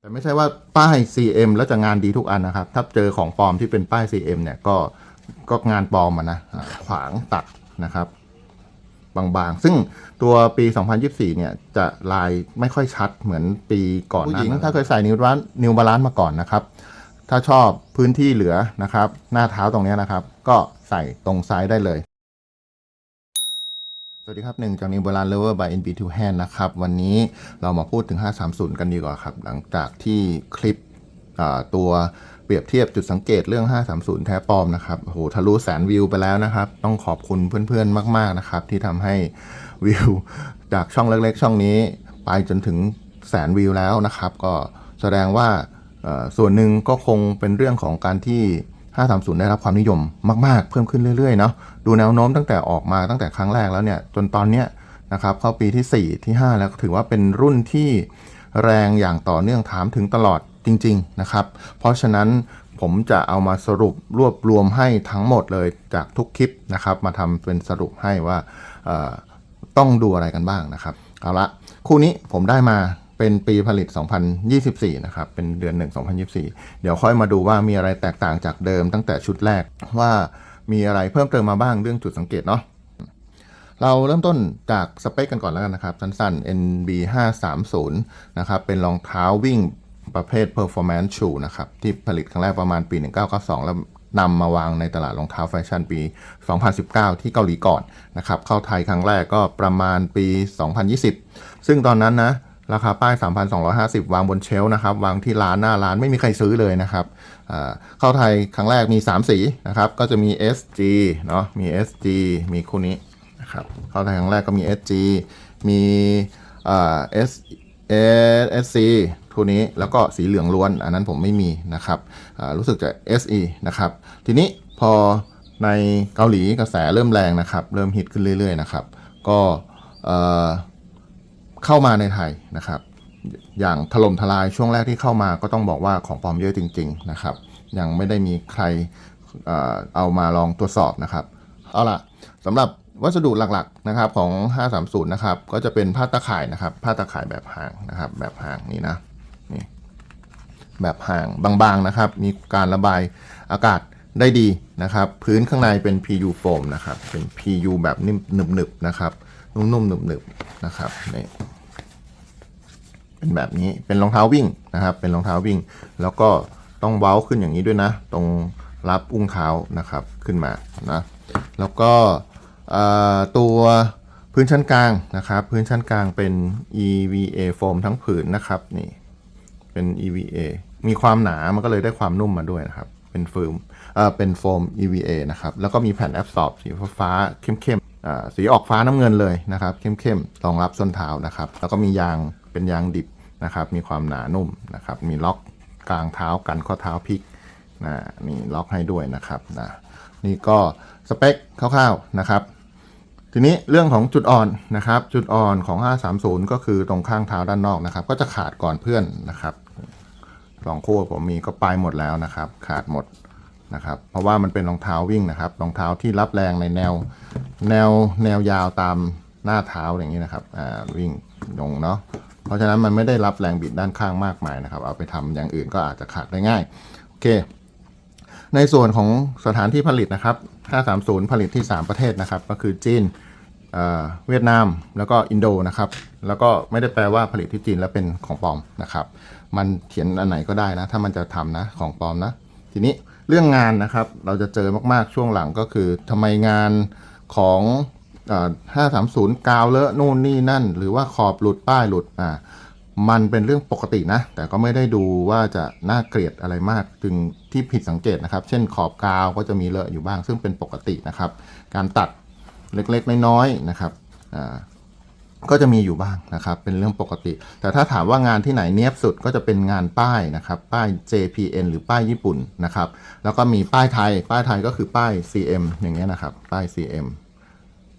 แต่ไม่ใช่ว่าป้าย CM แล้วจะงานดีทุกอันนะครับ ถ้าเจอของปลอมที่เป็นป้าย CM เนี่ยก็ก็งานปลอมอะนะอ่าขวางตัดนะครับ บางๆ ซึ่งตัวปี 2024 เนี่ยจะลายไม่ค่อยชัดเหมือนปีก่อนหน้านั้นถ้าเคยใส่นิวบาลานนิวบาลานมาก่อนนะครับ ถ้าชอบพื้นที่เหลือนะครับ หน้าเท้าตรงเนี้ยนะครับ ก็ใส่ตรงซ้ายได้เลย สวัสดีครับหนึ่งจากนิวบาลานเลเวอร์ by NB2 Hand นะครับ วันนี้เรามาพูดถึง 530 กันดีกว่าครับ หลังจากที่คลิปตัวเปรียบเทียบจุดสังเกตเรื่อง 530 แท้ปลอมนะครับโหทะลุแสนวิวไปแล้วนะครับ ต้องขอบคุณเพื่อนๆ มาก ๆ นะครับ ที่ทำให้วิวจากช่องเล็ก ๆ ช่องนี้ ไปจนถึงแสนวิวแล้วนะครับ ก็แสดงว่าส่วนหนึ่งก็คงเป็นเรื่องของการที่ 530 ได้รับความนิยมมากๆ เพิ่มขึ้นเรื่อยๆเนาะดูแนวโน้มตั้งแต่ออกมาตั้งแต่ครั้งแรกแล้วเนี่ยจนตอนเนี้ยนะครับเข้าปีที่ 4 ที่ 5 แล้วถือว่าเป็นรุ่นที่แรงอย่างต่อเนื่องถามถึงตลอดจริง ๆ นะครับ เพราะฉะนั้นผมจะเอามาสรุปรวบรวมให้ทั้งหมดเลยจากทุกคลิปนะครับ มาทำเป็นสรุปให้ว่าต้องดูอะไรกันบ้างนะครับ เอาละคู่นี้ผมได้มา เป็นปีผลิต 2024 นะครับ เป็นเดือน 1 2024 เดี๋ยวค่อยมาดูว่ามีอะไรแตกต่างจากเดิมตั้งแต่ชุดแรกว่ามีอะไรเพิ่มเติมมาบ้างเรื่องจุดสังเกตเนาะ เราเริ่มต้นจากสเปคกันก่อนแล้วกันนะครับ สั้นๆ NB 530นะครับ เป็นรองเท้าวิ่งประเภท performance shoe นะครับ ที่ผลิตครั้งแรกประมาณปี 1992 แล้วนำมาวางในตลาดรองเท้าแฟชั่นปี 2019 ที่เกาหลีก่อนนะครับ เข้าไทยครั้งแรกก็ประมาณปี 2020 ซึ่งตอนนั้นนะ ราคาป้าย 3,250 วางบนเชล์นะครับ วางที่ร้านหน้าร้านไม่มีใครซื้อเลยนะครับเข้าไทยครั้งแรกมี 3 สีนะครับ ก็จะมี SG เนาะมี SG มีคู่นี้นะครับ เข้าไทยครั้งแรกก็มี SG มีอ่า S SC ทูนี้แล้วก็สีเหลืองล้วน อันนั้นผมไม่มีนะครับรู้สึกจะ SE นะครับ ทีนี้พอในเกาหลีกระแสเริ่มแรงนะครับ เริ่มฮิตขึ้นเรื่อยๆนะครับ ก็ เข้ามาในไทยนะครับ อย่างถล่มทลายช่วงแรกที่เข้ามาก็ต้องบอกว่าของปลอมเยอะจริง ๆ นะครับ ยังไม่ได้มีใครเอ่อเอามาลองตรวจสอบนะครับ เอาล่ะสำหรับวัสดุหลักๆนะครับของ 530 นะครับ ก็จะเป็นผ้าตะข่ายนะครับ ผ้าตะข่ายแบบห่างนะครับ แบบห่างนี่นะนี่แบบห่างบางๆนะครับ มีการระบายอากาศได้ดีนะครับ พื้นข้างในเป็น PU โฟมนะครับ เป็น PU แบบนิ่มหนึบๆนะครับ นุ่มๆหนึบๆนะครับนี่เป็นแบบนี้เป็นรองเท้าวิ่งนะครับ เป็นรองเท้าวิ่ง แล้วก็ต้องเว้าขึ้นอย่างนี้ด้วยนะ ตรงรับอุ้งเท้านะครับขึ้นมานะแล้วก็ตัวพื้นชั้นกลางนะครับ พื้นชั้นกลางเป็น EVA โฟมทั้งผืนนะครับนี่เป็น EVA มีความหนามันก็เลยได้ความนุ่มมาด้วยนะครับ เป็นฟิล์ม เอ่อเป็นโฟม EVA นะครับ แล้วก็มีแผ่นแอบซอร์บสีฟ้าเข้มๆอ่าสีออกฟ้าน้ำเงินเลยนะครับ เข้มๆรองรับส้นเท้านะครับ แล้วก็มียางเป็นยางดิบนะครับ มีความหนานุ่มนะครับ มีล็อกกลางเท้ากันข้อเท้าพลิกนะนี่ล็อกให้ด้วยนะครับนะนี่ก็สเปคคร่าวๆนะครับ ทีนี้เรื่องของจุดอ่อนนะครับ จุดอ่อนของ 530 ก็คือตรงข้างเท้าด้านนอกนะครับ ก็จะขาดก่อนเพื่อนนะครับสองคู่ผมมีก็ไปหมดแล้วนะครับ ขาดหมด นะครับ เพราะว่ามันเป็นรองเท้าวิ่งนะครับ รองเท้าที่รับแรงในแนวแนวแนวยาวตามหน้าเท้าอย่างนี้นะครับ อ่า วิ่งลงเนาะ เพราะฉะนั้นมันไม่ได้รับแรงบิดด้านข้างมากมายนะครับ เอาไปทำอย่างอื่นก็อาจจะขาดได้ง่าย โอเค ในส่วนของสถานที่ผลิตนะครับ 530 ผลิตที่ 3 ประเทศนะครับ ก็คือจีนเเวียดนามแล้วก็อินโดนะครับ แล้วก็ไม่ได้แปลว่าผลิตที่จีนแล้วเป็นของปลอมนะครับ มันเขียนอันไหนก็ได้นะ ถ้ามันจะทำนะของปลอมนะ ทีนี้ เรื่องงานนะครับ เราจะเจอมากๆช่วงหลังก็คือทำไมงานของเอ่อ530กาวเลอะนู่นนี่นั่น หรือว่าขอบหลุดป้ายหลุดอ่ามันเป็นเรื่องปกตินะ แต่ก็ไม่ได้ดูว่าจะน่าเกลียดอะไรมากจึงที่ผิดสังเกตนะครับ เช่นขอบกาวก็จะมีเลอะอยู่บ้าง ซึ่งเป็นปกตินะครับ การตัดเล็กๆน้อยๆนะครับอ่า ก็จะมีอยู่บ้างนะครับ เป็นเรื่องปกติ แต่ถ้าถามว่างานที่ไหนเนียบสุดก็จะเป็นงานป้ายนะครับ ป้าย JPN หรือป้ายญี่ปุ่นนะครับ แล้วก็มีป้ายไทย ป้ายไทยก็คือป้าย CM อย่างเงี้ยนะครับ ป้าย CM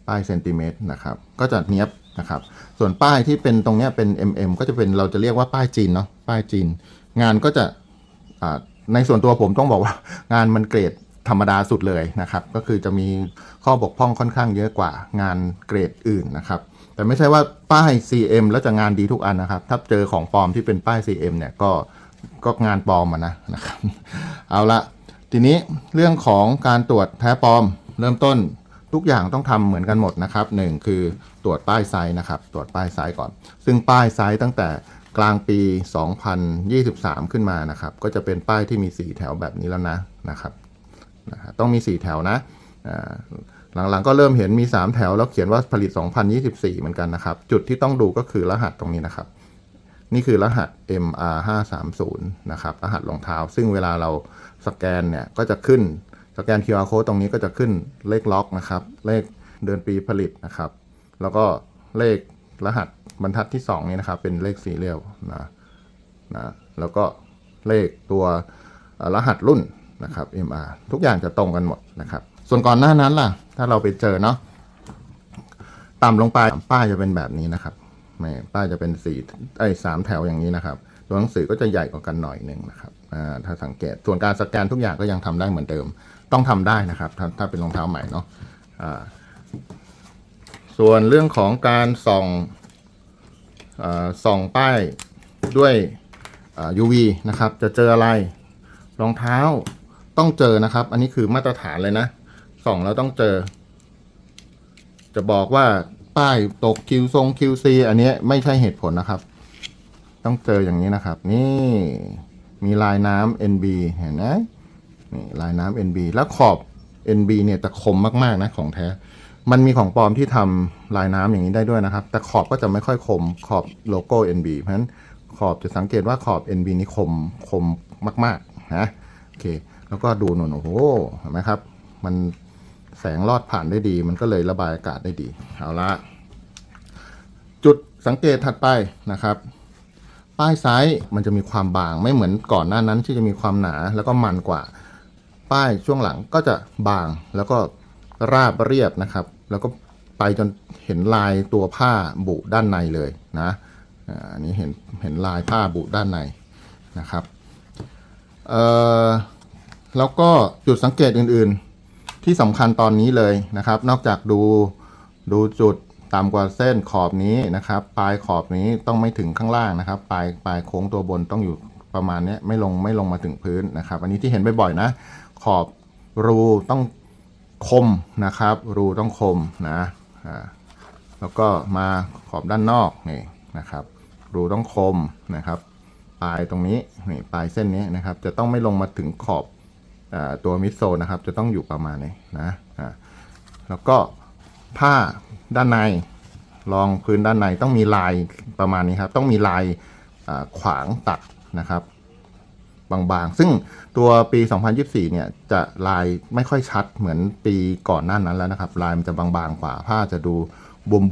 ป้ายเซนติเมตรนะครับ ก็จะเนี้ยบนะครับ ส่วนป้ายที่เป็นตรงเนี้ยเป็น mm ก็จะเป็นเราจะเรียกว่าป้ายจีนเนาะ ป้ายจีน งานก็จะในส่วนตัวผมต้องบอกว่า งานมันเกรดธรรมดาสุดเลยนะครับ ก็คือจะมีข้อบกพร่องค่อนข้างเยอะกว่างานเกรดอื่นนะครับ แต่ไม่ใช่ว่าป้าย CM แล้วจะงานดีทุกอันนะครับ ถ้าเจอของปลอมที่เป็นป้าย CM เนี่ยก็ก็งานปลอมอะนะนะครับ เอาละทีนี้เรื่องของการตรวจแท้ปลอม เริ่มต้นทุกอย่างต้องทำเหมือนกันหมดนะครับหนึ่งคือตรวจป้ายไซส์นะครับ ตรวจป้ายไซส์ก่อน ซึ่งป้ายไซส์ตั้งแต่กลางปี 2023 ขึ้นมานะครับ ก็จะเป็นป้ายที่มี 4 แถวแบบนี้แล้วนะนะครับ ต้องมี 4 แถวนะ หลังๆ ก็เริ่มเห็นมี 3 แถวแล้วเขียนว่าผลิต 2024 เหมือนกันนะครับ จุดที่ต้องดูก็คือรหัสตรงนี้นะครับ นี่คือรหัส MR 5 3 0 นะครับ รหัสรองเท้า ซึ่งเวลาเราสแกนเนี่ยก็จะขึ้นสแกน QR code ตรงนี้ก็จะขึ้นเลขล็อกนะครับ เลขเดือนปีผลิตนะครับ แล้วก็เลขรหัสบรรทัดที่ 2 นี้นะครับ เป็นเลขสีเรียวนะนะแล้วก็เลขตัวรหัสรุ่นนะครับ MR ทุกอย่างจะตรงกันหมดนะครับ ส่วนก่อนหน้านั้นล่ะ ถ้าเราไปเจอเนาะต่ำลงไปป้ายจะเป็นแบบนี้นะครับไม่ป้ายจะเป็นสี่ไอ้สามแถวอย่างนี้นะครับ ตัวหนังสือก็จะใหญ่กว่ากันหน่อยหนึ่งนะครับถ้าสังเกตส่วนการสแกนทุกอย่างก็ยังทำได้เหมือนเดิม ต้องทำได้นะครับถ้าถ้าเป็นรองเท้าใหม่เนาะอ่าส่วนเรื่องของการส่องอส่องป้ายด้วย UV นะครับ จะเจออะไรรองเท้าต้องเจอนะครับ อันนี้คือมาตรฐานเลยนะ ส่องแล้วต้องเจอ จะบอกว่าป้ายตกคิวทรง QC อันนี้ไม่ใช่เหตุผลนะครับ ต้องเจออย่างนี้นะครับ นี่มีลายน้ำ NB เห็นไหมนี่ลายน้ำ NB แล้วขอบ NB เนี่ยจะคมมากๆนะของแท้ มันมีของปลอมที่ทำลายน้ำอย่างนี้ได้ด้วยนะครับ แต่ขอบก็จะไม่ค่อยคมขอบโลโก้ NB เพราะฉะนั้นขอบจะสังเกตว่าขอบ NB นี่คมคมมากๆนะโอเค แล้วก็ดูหนุนโอ้โหเห็นไหมครับ มัน แสงลอดผ่านได้ดี มันก็เลยระบายอากาศได้ดีเอาละจุดสังเกตถัดไปนะครับ ป้ายไซส์มันจะมีความบางไม่เหมือนก่อนหน้านั้นที่จะมีความหนาแล้วก็มันกว่า ป้ายช่วงหลังก็จะบางแล้วก็ราบเรียบนะครับ แล้วก็ไปจนเห็นลายตัวผ้าบุด้านในเลยนะอ่าอันนี้เห็นเห็นลายผ้าบุด้านในนะครับเออแล้วก็จุดสังเกตอื่นๆ ที่สำคัญตอนนี้เลยนะครับ นอกจากดูดูจุดต่ำกว่าเส้นขอบนี้นะครับ ปลายขอบนี้ต้องไม่ถึงข้างล่างนะครับ ปลายปลายโค้งตัวบนต้องอยู่ประมาณนี้ไม่ลงไม่ลงมาถึงพื้นนะครับ อันนี้ที่เห็นบ่อยๆนะ ขอบรูต้องคมนะครับ รูต้องคมนะอ่าแล้วก็มาขอบด้านนอกนี่นะครับ รูต้องคมนะครับ ปลายตรงนี้นี่ปลายเส้นนี้นะครับ จะต้องไม่ลงมาถึงขอบ ตัวมิดโซนะครับ จะต้องอยู่ประมาณนี้นะแล้วก็ผ้าด้านในรองพื้นด้านในต้องมีลายประมาณนี้ครับ ต้องมีลายขวางตัดนะครับ บางๆ ซึ่งตัวปี 2024 เนี่ยจะลายไม่ค่อยชัดเหมือนปีก่อนหน้านั้นแล้วนะครับ ลายมันจะบางๆกว่า ผ้าจะดู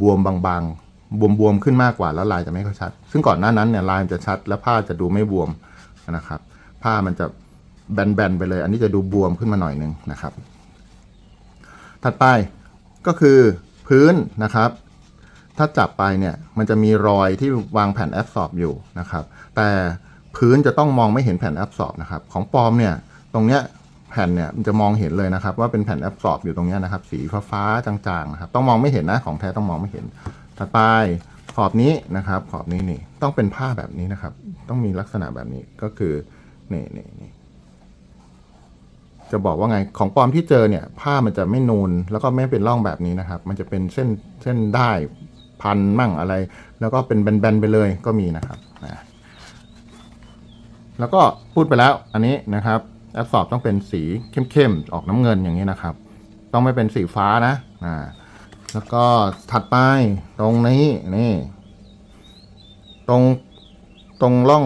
บวมๆบางๆบวมๆขึ้นมากกว่าแล้วลายจะไม่ค่อยชัด ซึ่งก่อนหน้านั้นเนี่ยลายมันจะชัด แล้วผ้าจะดูไม่บวมนะครับ ผ้ามันจะ แบนๆไปเลย อันนี้จะดูบวมขึ้นมาหน่อยนึงนะครับ ถัดไปก็คือพื้นนะครับ ถ้าจับไปเนี่ยมันจะมีรอยที่วางแผ่นแอบสอบอยู่นะครับ แต่พื้นจะต้องมองไม่เห็นแผ่นแอบสอบนะครับ ของปลอมเนี่ยตรงเนี้ยแผ่นเนี่ยมันจะมองเห็นเลยนะครับ ว่าเป็นแผ่นแอบสอบอยู่ตรงเนี้ยนะครับ สีฟ้าๆจางๆนะครับ ต้องมองไม่เห็นนะของแท้ต้องมองไม่เห็น ถัดไปขอบนี้นะครับ ขอบนี้นี่ต้องเป็นผ้าแบบนี้นะครับ ต้องมีลักษณะแบบนี้ก็คือนี่นี่นี่ จะบอกว่าไงของปลอมที่เจอเนี่ย ผ้ามันจะไม่นูนแล้วก็ไม่เป็นร่องแบบนี้นะครับ มันจะเป็นเส้นเส้นได้พันมั่งอะไร แล้วก็เป็นแบนๆไปเลยก็มีนะครับนะแล้วก็พูดไปแล้วอันนี้นะครับแอปสอบต้องเป็นสีเข้มๆออกน้ำเงินอย่างนี้นะครับ ต้องไม่เป็นสีฟ้านะอ่าแล้วก็ถัดไปตรงนี้นี่ ตรงตรงร่อง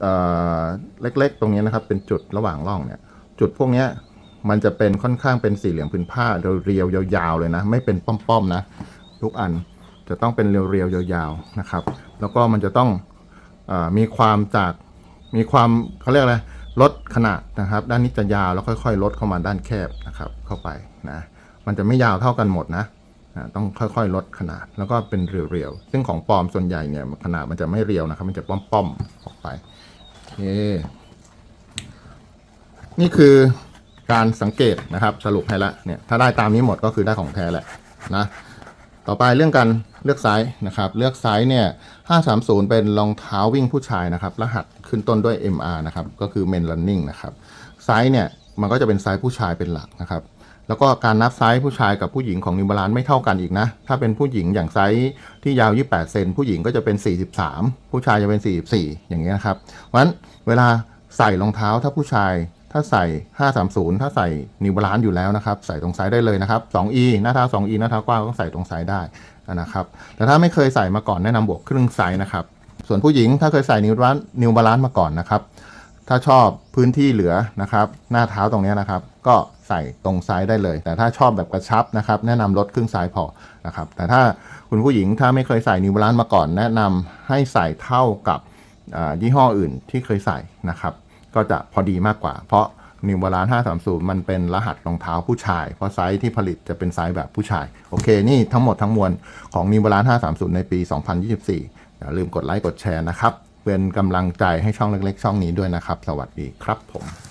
เอ่อเล็กๆ ตรงนี้นะครับ เป็นจุดระหว่างร่องเนี่ย จุดพวกนี้มันจะเป็นค่อนข้างเป็นสี่เหลี่ยมผืนผ้าเรียวๆยาวๆเลยนะ ไม่เป็นป้อมๆนะ ทุกอันจะต้องเป็นเรียวๆยาวๆนะครับ แล้วก็มันจะต้องอมีความจากมีความเขาเรียกอะไรลดขนาดนะครับ ด้านนี้จะยาวแล้วค่อยๆ ลดเข้ามาด้านแคบนะครับ เข้าไปนะมันจะไม่ยาวเท่ากันหมดนะต้องค่อยๆ ลดขนาดแล้วก็เป็นเรียวๆซึ่งของปลอมส่วนใหญ่เนี่ยขนาดมันจะไม่เรียวนะครับ มันจะป้อมๆออกไปโอเค นี่คือการสังเกตนะครับสรุปให้ละเนี่ยถ้าได้ตามนี้หมดก็คือได้ของแท้แหละนะต่อไปเรื่องการเลือกไซส์นะครับ เลือกไซส์เนี่ย 530 เป็นรองเท้าวิ่งผู้ชายนะครับ รหัสขึ้นต้นด้วย MR นะครับ ก็คือ Men Running นะครับ ไซส์เนี่ย มันก็จะเป็นไซส์ผู้ชายเป็นหลักนะครับ แล้วก็การนับไซส์ผู้ชายกับผู้หญิงของนิวบาลานไม่เท่ากันอีกนะ ถ้าเป็นผู้หญิงอย่างไซส์ที่ยาว 28 เซน ผู้หญิงก็จะเป็น 43 ผู้ชายจะเป็น 44 อย่างเงี้ยนะครับ เพราะฉะนั้นเวลาใส่รองเท้าถ้าผู้ชาย ถ้าใส่ 530 ถ้าใส่นิวบาลานอยู่แล้วนะครับ ใส่ตรงไซส์ได้เลยนะครับ 2E หน้าเท้า 2E หน้าเท้ากว้างก็ใส่ตรงไซส์ได้นะครับ แต่ถ้าไม่เคยใส่มาก่อนแนะนำบวกครึ่งไซส์นะครับ ส่วนผู้หญิงถ้าเคยใส่นิวบาลานนิวบาลานมาก่อนนะครับ ถ้าชอบพื้นที่เหลือนะครับ หน้าเท้าตรงนี้นะครับ ก็ใส่ตรงไซส์ได้เลย แต่ถ้าชอบแบบกระชับนะครับ แนะนำลดครึ่งไซส์พอนะครับ แต่ถ้าคุณผู้หญิงถ้าไม่เคยใส่นิวบาลานมาก่อน แนะนำให้ใส่เท่ากับยี่ห้ออื่นที่เคยใส่นะครับ ก็จะพอดีมากกว่า เพราะนิวบาลาน530 มันเป็นรหัสรองเท้าผู้ชาย เพราะไซส์ที่ผลิตจะเป็นไซส์แบบผู้ชาย โอเค นี่ทั้งหมดทั้งมวลของนิวบาลาน530 ในปี 2024 อย่าลืมกดไลค์กดแชร์นะครับ เป็นกำลังใจให้ช่องเล็กๆ ช่องนี้ด้วยนะครับ สวัสดีครับผม